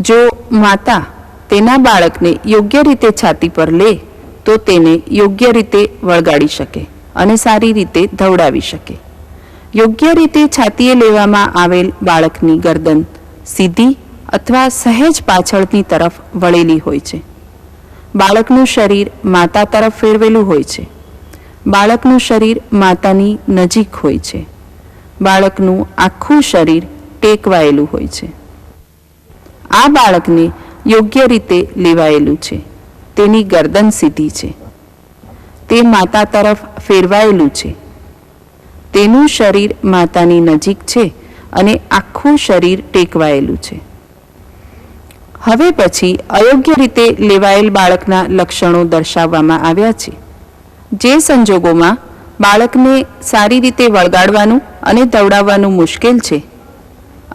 જો માતા તેના બાળકને યોગ્ય રીતે છાતી પર લે, તો તેને યોગ્ય રીતે વળગાડી શકે અને સારી રીતે ધવડાવી શકે. યોગ્ય રીતે છાતીએ લેવામાં આવેલ બાળકની ગરદન સીધી અથવા સહેજ પાછળની તરફ વળેલી હોય છે. બાળકનું શરીર માતા તરફ ફેરવેલું હોય છે. બાળકનું શરીર માતાની નજીક હોય છે. બાળકનું આખું શરીર ટેકવાયેલું હોય છે. આ બાળકને યોગ્ય રીતે લેવાયેલું છે. તેની ગરદન સીધી છે. તે માતા તરફ ફેરવાયેલું છે. તેનું શરીર માતાની નજીક છે અને આખું શરીર ટેકવાયેલું છે. હવે પછી અયોગ્ય રીતે લેવાયેલ બાળકના લક્ષણો દર્શાવવામાં આવ્યા છે. જે સંજોગોમાં બાળકને સારી રીતે વળગાડવાનું અને દવડાવવાનું મુશ્કેલ છે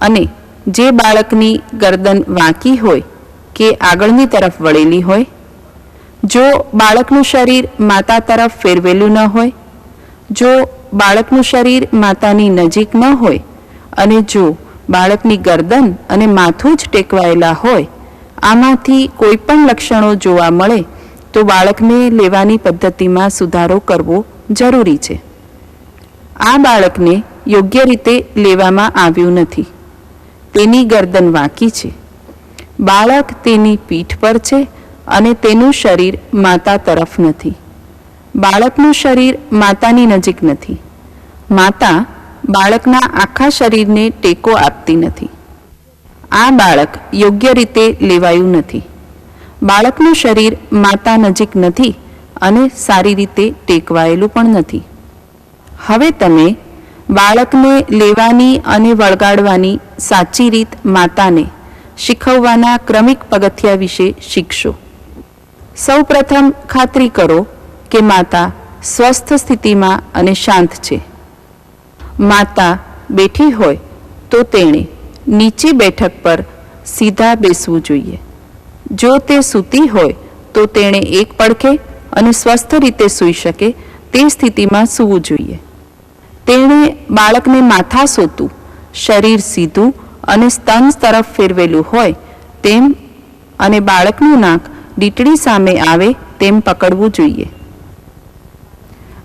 અને જે બાળકની ગરદન વાંકી હોય કે આગળની તરફ વળેલી હોય, જો બાળકનું શરીર માતા તરફ ફેરવેલું ન હોય, જો બાળકનું શરીર માતાની નજીક ન હોય અને જો બાળકની ગરદન અને માથું જ ટેકવાયેલા હોય, આમાંથી કોઈ પણ લક્ષણો જોવા મળે, તો બાળકને લેવાની પદ્ધતિમાં સુધારો કરવો જરૂરી છે. આ બાળકને યોગ્ય રીતે લેવામાં આવ્યું નથી. તેની ગરદન વાંકી છે. બાળક તેની પીઠ પર છે અને તેનું શરીર માતા તરફ નથી. બાળકનું શરીર માતાની નજીક નથી. માતા બાળકના આખા શરીરને ટેકો આપતી નથી. આ બાળક યોગ્ય રીતે લેવાયું નથી. બાળકનું શરીર માતા નજીક નથી અને સારી રીતે ટેકવાયેલું પણ નથી. હવે તમે બાળકને લેવાની અને વળગાડવાની સાચી રીત માતાને શીખવવાના ક્રમિક પગથિયા વિશે શીખશો. સૌપ્રથમ ખાતરી કરો કે માતા સ્વસ્થ સ્થિતિમાં અને શાંત છે. માતા બેઠી હોય તો તેણે નીચી બેઠક પર સીધા બેસવું જોઈએ. જો તે સૂતી હોય તો તેણે એક પડખે અને સ્વસ્થ રીતે સૂઈ શકે તે સ્થિતિમાં સૂવું જોઈએ. તેણે બાળકને માથા સોતું, શરીર સીધું અને સ્તન તરફ ફેરવેલું હોય તેમ અને બાળકનું નાક દીટડી સામે આવે તેમ પકડવું જોઈએ.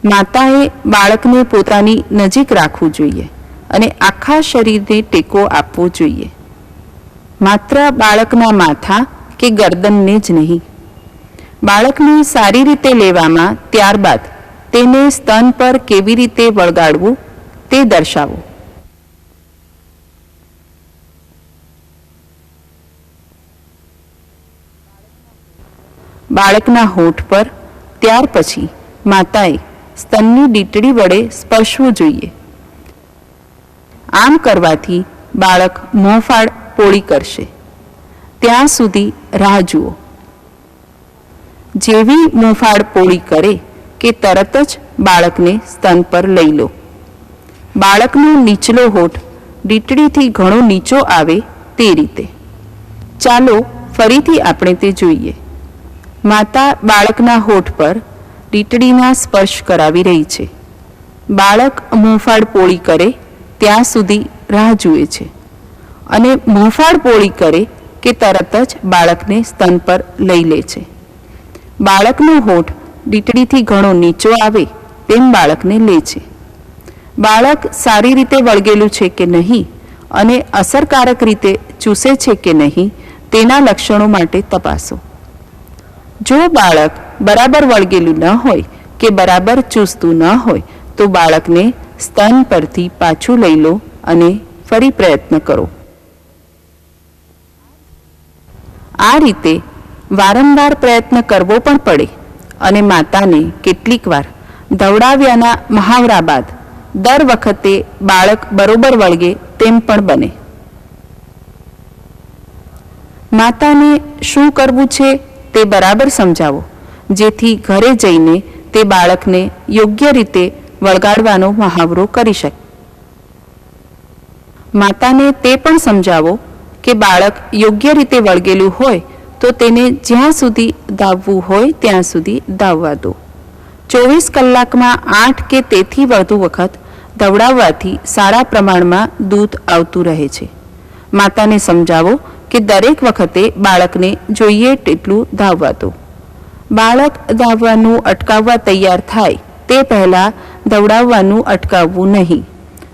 માતાએ બાળકને પોતાની નજીક રાખવું જોઈએ અને આખા શરીરને ટેકો આપવો જોઈએ. માત્ર બાળકના માથા કે ગરદનને જ નહીં. બાળકને સારી રીતે લેવામાં ત્યારબાદ તેને સ્તન પર કેવી રીતે વળગાડવું તે દર્શાવો. બાળકના હોઠ પર, ત્યાર પછી માતાએ સ્તનની દીટડી વડે સ્પર્શવું જોઈએ. આમ કરવાથી બાળક મોંફાળ પોળી કરશે. ત્યાં સુધી રાહ જુઓ. જેવી મોંફાળ પોળી કરે કે તરત જ બાળકને સ્તન પર લઈ લો. બાળકનો નીચલો હોઠ દીટડીથી ઘણો નીચો આવે તે રીતે. ચાલો ફરીથી આપણે તે જોઈએ. માતા બાળકના હોઠ પર દીટડીના સ્પર્શ કરાવી રહી છે. બાળક મોંફાળ પોળી કરે ત્યાં સુધી રાહ જુએ છે અને મોંફાળ પોળી કરે કે તરત જ બાળકને સ્તન પર લઈ લે છે. બાળકનો હોઠ દીટડીથી ઘણો નીચો આવે તેમ બાળકને લે છે. બાળક સારી રીતે વળગેલું છે કે નહીં અને અસરકારક રીતે ચૂસે છે કે નહીં તેના લક્ષણો માટે તપાસો. જો બાળક બરાબર વળગેલું ન હોય કે બરાબર ચૂસતું ન હોય તો બાળકને સ્તન પરથી પાછું લઈ લો અને ફરી પ્રયત્ન કરો. આ રીતે વારંવાર પ્રયત્ન કરવો પણ પડે. અને માતાને કેટલીક વાર ધવડાવ્યાના મહાવરા બાદ દર વખતે બાળક બરોબર વળગે તેમ પણ બને. માતાને શું કરવું છે તે બરાબર સમજાવો, જેથી ઘરે જઈને તે બાળકને યોગ્ય રીતે વળગાડવાનો મહાવરો કરી શકે. માતાને તે પણ સમજાવો કે બાળક યોગ્ય રીતે વળગેલું હોય તો તેને જ્યાં સુધી ધાવવું હોય ત્યાં સુધી ધાવવા દો. ચોવીસ કલાકમાં આઠ કે તેથી વધુ વખત દવડાવવાથી સારા પ્રમાણમાં દૂધ આવતું રહે છે. માતાને સમજાવો કે દરેક વખતે બાળકને જોઈએ તેટલું ધાવવા દો. બાળક ધાવવાનું અટકાવવા તૈયાર થાય તે પહેલાં દવડાવવાનું અટકાવવું નહીં.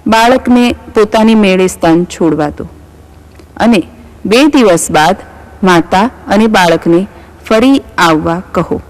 બાળકને પોતાની મેળે સ્થાન છોડવા દો. અને બે દિવસ બાદ માતા અને બાળકને ફરી આવવા કહો.